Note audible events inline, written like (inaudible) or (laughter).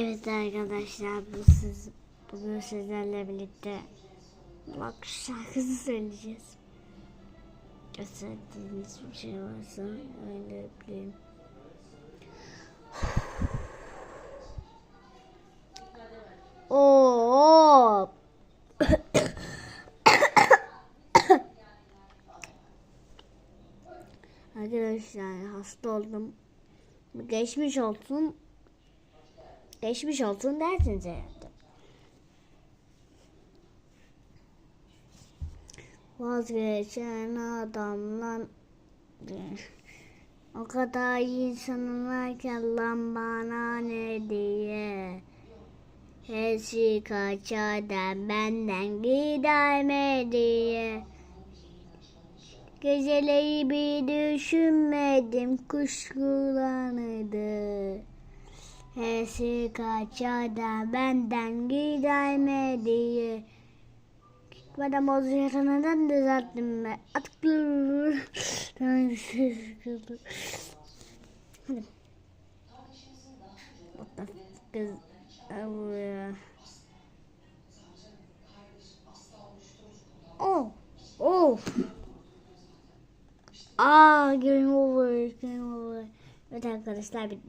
Evet arkadaşlar bu siz bugün sizlerle birlikte bak şarkısı söyleyeceğiz. Gösterdiğiniz bir şey varsa öyle yapayım. (sighs) Oo. (coughs) Arkadaşlar hasta oldum. Geçmiş olsun. Geçmiş olsun dersiniz herhalde. Vazgeçen adamla o kadar insanın varken lan bana ne diye? Hepsi kaçar da benden gider mi diye? Geceleri bir düşünmedim kuşkulanırdı Hepsi kaçar da benden gider mi diye Bana bozuyor neden düzelttim ben Artık sıkıldım Hadi What the fuck is uh, Oh Oh Aa game over game over Evet arkadaşlar bitti